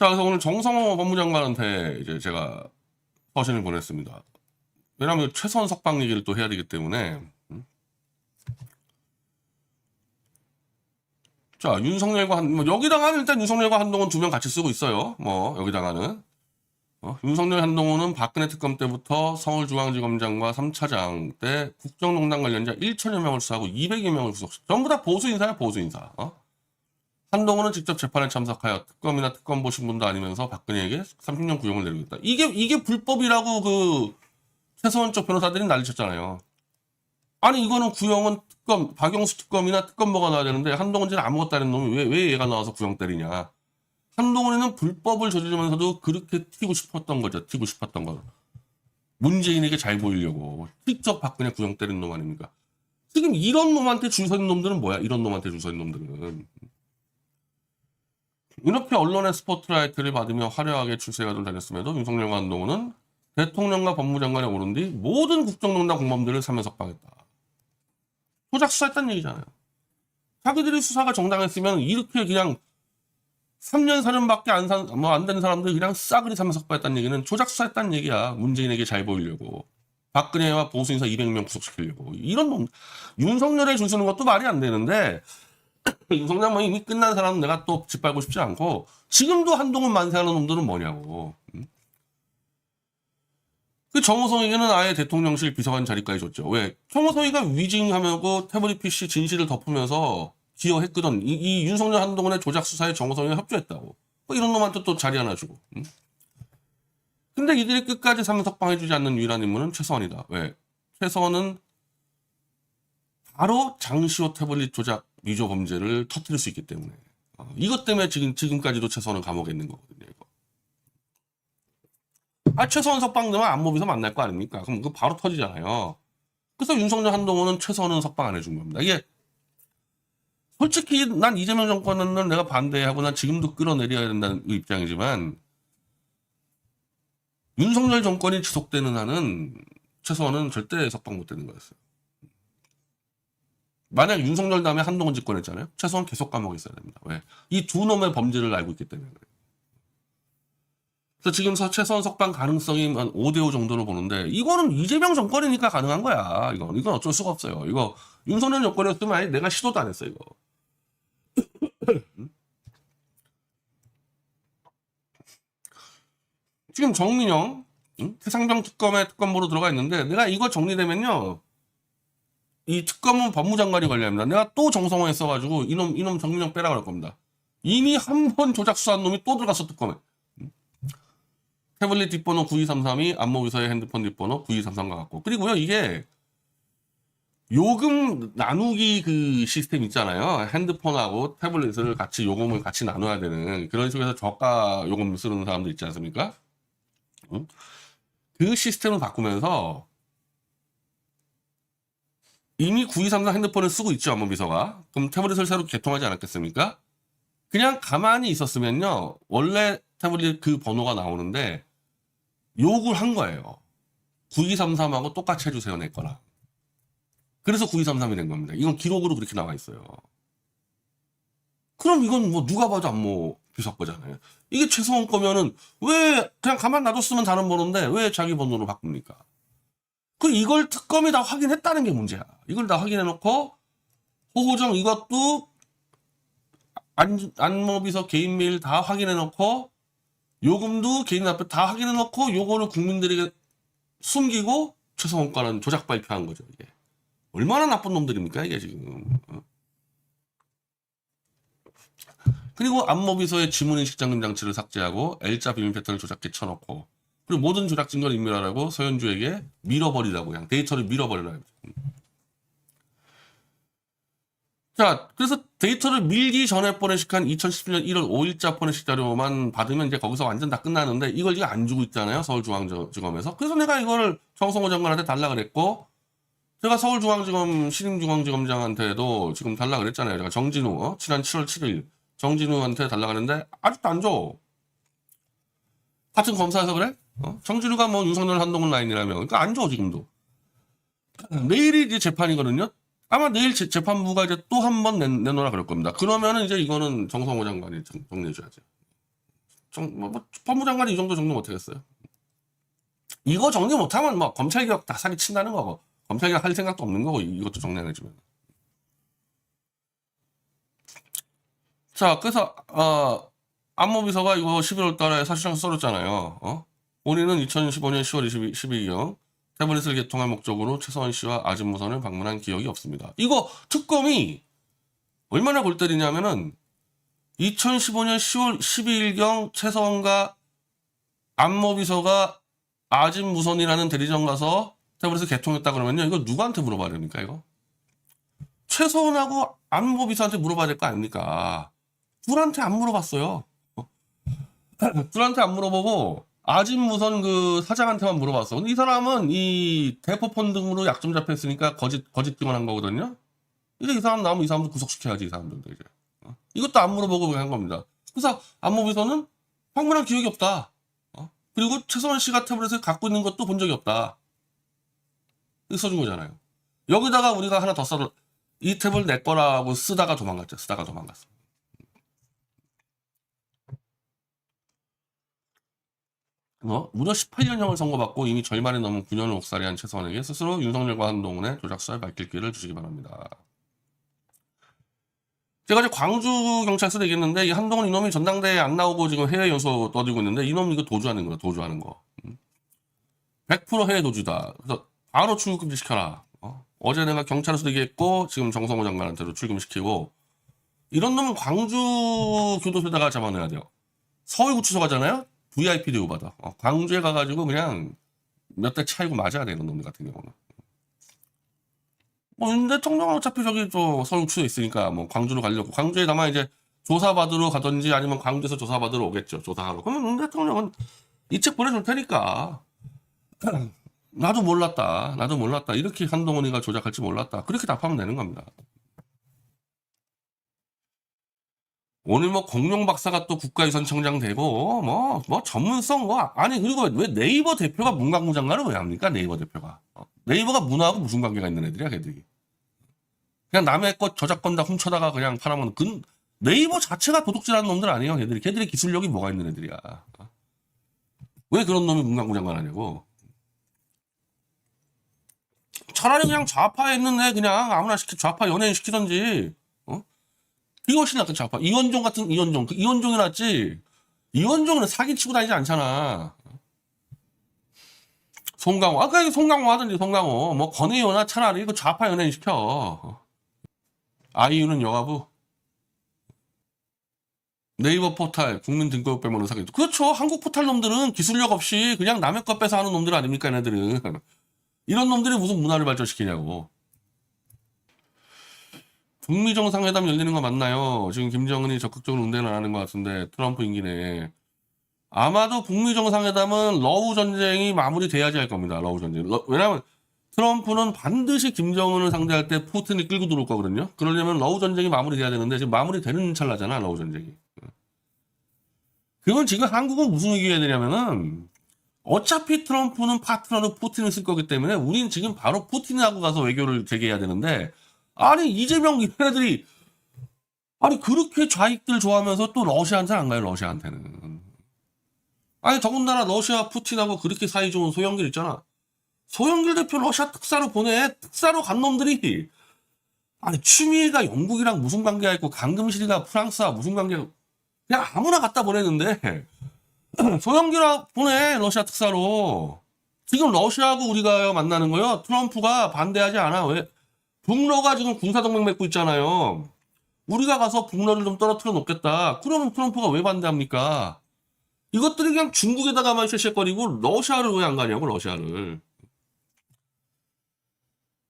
자, 그래서 오늘 정성호 법무장관한테 이제 제가 서신을 보냈습니다. 왜냐하면 최선 석방 얘기를 또 해야 되기 때문에. 음. 자, 윤석열과 한, 뭐 여기다가는 일단 윤석열과 한동훈 두 명 같이 쓰고 있어요. 뭐, 여기다가는. 어, 윤석열 한동훈은 박근혜 특검 때부터 서울중앙지검장과 3차장 때 국정농단 관련자 1천여 명을 수사하고 200여 명을 구속. 전부 다 보수 인사야, 보수 인사. 어? 한동훈은 직접 재판에 참석하여 특검이나 특검 보 신분도 아니면서 박근혜에게 30년 구형을 내리겠다. 이게 이게 불법이라고 그 최소한 쪽 변호사들이 난리쳤잖아요. 아니 이거는 구형은 특검 박영수 특검이나 특검보가 나와야 되는데 한동훈이는 아무것도 안 했는 놈이 왜 왜 얘가 나와서 구형 때리냐. 한동훈이는 불법을 저지르면서도 그렇게 튀고 싶었던 거죠. 튀고 싶었던 거. 문재인에게 잘 보이려고 직접 박근혜 구형 때린 놈 아닙니까? 지금 이런 놈한테 줄 서는 놈들은 뭐야? 이런 놈한테 줄 서는 놈들은. 이렇게 언론의 스포트라이트를 받으며 화려하게 출세가를 다녔음에도 윤석열과 한동훈은 대통령과 법무장관에 오른 뒤 모든 국정농단 공범들을 사면 석방했다. 조작 수사했다는 얘기잖아요. 자기들이 수사가 정당했으면 이렇게 그냥 3년 4년밖에 안, 산, 뭐안 되는 사람들 그냥 싸그리 사면 석방했다는 얘기는 조작 수사했다는 얘기야. 문재인에게 잘 보이려고. 박근혜와 보수인사 200명 구속시키려고. 이런 놈, 윤석열에 줄 서는 것도 말이 안 되는데 뭐 이미 끝난 사람은 내가 또 짓밟고 싶지 않고 지금도 한동훈 만세하는 놈들은 뭐냐고. 음? 그 정호성에게는 아예 대통령실 비서관 자리까지 줬죠. 왜? 정호성이가 위증하면고 태블릿 PC 진실을 덮으면서 기여했거든. 이, 이 윤석열 한동훈의 조작 수사에 정호성이가 협조했다고. 뭐 이런 놈한테 또 자리 하나 주고. 음? 근데 이들이 끝까지 사면석방해주지 않는 유일한 인물은 최서원이다. 왜? 최서원은 바로 장시호 태블릿 조작 위조 범죄를 터뜨릴 수 있기 때문에 어, 이것 때문에 지금 지금까지도 최소한은 감옥에 있는 거거든요. 이거. 아 최소한 석방 되면 안모비서 만날 거 아닙니까? 그럼 그 바로 터지잖아요. 그래서 윤석열 한동훈은 최소한은 석방 안 해준 겁니다. 이게 솔직히 난 이재명 정권은 내가 반대하고 난 지금도 끌어내려야 된다는 그 입장이지만 윤석열 정권이 지속되는 한은 최소한은 절대 석방 못 되는 거였어요. 만약 윤석열 다음에 한동훈 집권했잖아요. 최소한 계속 감옥에 있어야 됩니다. 왜? 이 두 놈의 범죄를 알고 있기 때문에. 그래서 지금 서 최소한 석방 가능성이 한 5대5 정도로 보는데 이거는 이재명 정권이니까 가능한 거야. 이건 이건 어쩔 수가 없어요. 이거 윤석열 정권이었으면 아예 내가 시도도 안 했어 이거. 지금 정민영 응? 태상병 특검에 특검보로 들어가 있는데 내가 이거 정리되면요 이 특검은 법무장관이 관리합니다 내가 또 정성호에 써가지고 이놈 이놈 정민영 빼라 그럴 겁니다. 이미 한 번 조작 수사한 놈이 또 들어갔어 특검에. 태블릿 뒷번호 9233이 안모비서의 핸드폰 뒷번호 9233과 같고 그리고요 이게 요금 나누기 그 시스템 있잖아요. 핸드폰하고 태블릿을 같이 요금을 같이 나눠야 되는 그런 식으로 해서 저가 요금 쓰는 사람들 있지 않습니까? 응? 그 시스템을 바꾸면서 이미 9233 핸드폰을 쓰고 있죠, 안모비서가. 그럼 태블릿을 새로 개통하지 않았겠습니까? 그냥 가만히 있었으면요, 원래 태블릿 그 번호가 나오는데, 욕을 한 거예요. 9233하고 똑같이 해주세요, 내 거랑. 그래서 9233이 된 겁니다. 이건 기록으로 그렇게 나와 있어요. 그럼 이건 뭐 누가 봐도 안모 비서 거잖아요. 이게 최소한 거면은 왜 그냥 가만 놔뒀으면 다른 번호인데 왜 자기 번호로 바꿉니까? 그 이걸 특검이 다 확인했다는 게 문제야. 이걸 다 확인해놓고 호호정 이것도 안, 안모비서 개인 메일 다 확인해놓고 요금도 개인 앞에 다 확인해놓고 요거를 국민들에게 숨기고 최소원 가는 조작 발표한 거죠. 이게 얼마나 나쁜 놈들입니까 이게 지금. 어? 그리고 안모비서의 지문인식장금 장치를 삭제하고 L자 비밀 패턴을 조작해 쳐놓고 그리고 모든 조작 증거를 인멸하라고 서현주에게 밀어버리라고 그냥 데이터를 밀어버리라고. 자, 그래서 데이터를 밀기 전에 포렌식한 2017년 1월 5일자 포렌식 자료만 받으면 이제 거기서 완전 다 끝나는데 이걸 지금 안 주고 있잖아요. 서울중앙지검에서. 그래서 내가 이거를 정성호 장관한테 달라 그랬고 제가 서울중앙지검 신임중앙지검장한테도 지금 달라 그랬잖아요. 제가 정진우 어? 지난 7월 7일 정진우한테 달라 그랬는데 아직도 안 줘. 같은 검사여서 그래? 어? 정진우가 뭐 윤석열 한동훈 라인이라면 그러니까 안줘 지금도. 내일이 이제 재판이거든요. 아마 내일 재, 재판부가 이제 또 한 번 내놓으라 그럴 겁니다. 그러면은 이제 이거는 정성호 장관이 정- 정리해줘야죠. 정, 뭐, 뭐, 법무 장관이 이 정도 정리 못하겠어요. 이거 정리 못하면 뭐 검찰개혁 다 사기 친다는 거고 검찰개혁 할 생각도 없는 거고 이- 이것도 정리 안 해주면. 자, 그래서 어, 안모 비서가 이거 11월 달에 사실상 써줬잖아요. 어? 본인은 2015년 10월 22, 12경 태블릿을 개통할 목적으로 최서원 씨와 아진무선을 방문한 기억이 없습니다. 이거 특검이 얼마나 골 때리냐면은 2015년 10월 12일경 최서원과 안모비서가 아진무선이라는 대리점 가서 태블릿을 개통했다 그러면요. 이거 누구한테 물어봐야 됩니까, 이거? 최서원하고 안모비서한테 물어봐야 될 거 아닙니까? 둘한테 안 물어봤어요. 어? 둘한테 안 물어보고 아진무선 그 사장한테만 물어봤어. 근데 이 사람은 이 대포폰 등으로 약점 잡혔으니까 거짓 거짓 증언한 거거든요. 이제 이 사람 나오면 이 사람도 구속시켜야지 이 사람들도 이제. 어? 이것도 안 물어보고 그냥 한 겁니다. 그래서 안모비서는 방문한 기억이 없다. 어? 그리고 최소원 씨가 태블릿을 갖고 있는 것도 본 적이 없다. 써준 거잖아요. 여기다가 우리가 하나 더 써도 이 탭을 내 거라고 쓰다가 도망갔죠. 쓰다가 도망갔어. 어? 무려 18년형을 선고받고 이미 절반이 넘은 9년을 옥살이한 최서원에게 스스로 윤석열과 한동훈의 조작 수사를 밝힐 길을 주시기 바랍니다. 제가 이제 광주 경찰서 얘기했는데 이 한동훈 이놈이 전당대회 안 나오고 지금 해외 연수 떠들고 있는데 이놈 이거 도주하는 거야 도주하는 거. 음. 100% 해외 도주다. 그래서 바로 출금지 시켜라. 어? 어제 내가 경찰에서 얘기했고 지금 정성호 장관한테도 출금시키고 이런 놈은 광주 교도소에다가 잡아내야 돼요. 서울구치소 가잖아요. VIP 대우 받아. 어, 광주에 가가지고 그냥 몇 대 차이고 맞아야 돼 이런 놈들 같은 경우는. 뭐 윤 대통령은 어차피 저기 저 서울구치소에 있으니까 뭐 광주로 가려고 광주에 다만 이제 조사받으러 가든지 아니면 광주에서 조사받으러 오겠죠 조사하러. 그러면 윤 대통령은 이 책 보내줄 테니까. 나도 몰랐다. 나도 몰랐다. 이렇게 한동훈이가 조작할지 몰랐다. 그렇게 답하면 되는 겁니다. 오늘 뭐 공룡 박사가 또 국가유선청장 되고 뭐 뭐 전문성 뭐 아니 그리고 왜 네이버 대표가 문광부 장관을 왜 합니까? 네이버 대표가. 어, 네이버가 문화하고 무슨 관계가 있는 애들이야 걔들이. 그냥 남의 것 저작권 다 훔쳐다가 그냥 팔아먹는 그 네이버 자체가 도둑질하는 놈들 아니에요 걔들이. 걔들이 기술력이 뭐가 있는 애들이야. 어? 왜 그런 놈이 문광부 장관 하냐고. 차라리 그냥 좌파에 있는 애 그냥 아무나 시키 좌파 연예인 시키던지 어? 이거 훨씬 낫다 좌파. 이원종 같은 이원종. 그 이원종이 낫지. 이원종은 사기 치고 다니지 않잖아. 송강호. 아까 그 송강호 하던지 송강호. 뭐 권혜연아 차라리 그 좌파 연예인 시켜. 아이유는 여가부. 네이버 포탈 국민등록법 빼먹는 사기 그렇죠. 한국 포탈 놈들은 기술력 없이 그냥 남의 것 뺏어 하는 놈들 아닙니까 얘네들은? 이런 놈들이 무슨 문화를 발전시키냐고. 북미 정상회담 열리는 거 맞나요? 지금 김정은이 적극적으로 응대는 안 하는 것 같은데 트럼프 임기 내에 아마도 북미 정상회담은 러우 전쟁이 마무리돼야지 할 겁니다. 러우 전쟁. 러- 왜냐하면 트럼프는 반드시 김정은을 상대할 때 푸틴이 끌고 들어올 거거든요. 그러려면 러우 전쟁이 마무리돼야 되는데 지금 마무리되는 찰나잖아 러우 전쟁이. 그건 지금 한국은 무슨 얘기해야 되냐면은 어차피 트럼프는 파트너로 푸틴을 쓸 거기 때문에 우린 지금 바로 푸틴하고 가서 외교를 재개해야 되는데 아니 이재명 애들이 아니 그렇게 좌익들 좋아하면서 또 러시아한테 안 가요 러시아한테는. 아니 더군다나 러시아 푸틴하고 그렇게 사이 좋은 소영길 있잖아. 소영길 대표 러시아 특사로 보내. 특사로 간 놈들이. 아니 추미애가 영국이랑 무슨 관계가 있고 강금실이가 프랑스와 무슨 관계가 그냥 아무나 갖다 보냈는데. 소형기라 보내 러시아 특사로. 지금 러시아하고 우리가 만나는 거요. 트럼프가 반대하지 않아. 왜 북러가 지금 군사동맹 맺고 있잖아요. 우리가 가서 북러를 좀 떨어뜨려 놓겠다. 그러면 트럼프가 왜 반대합니까? 이것들이 그냥 중국에다가만 쉐쉐거리고 러시아를 왜 안 가냐고 러시아를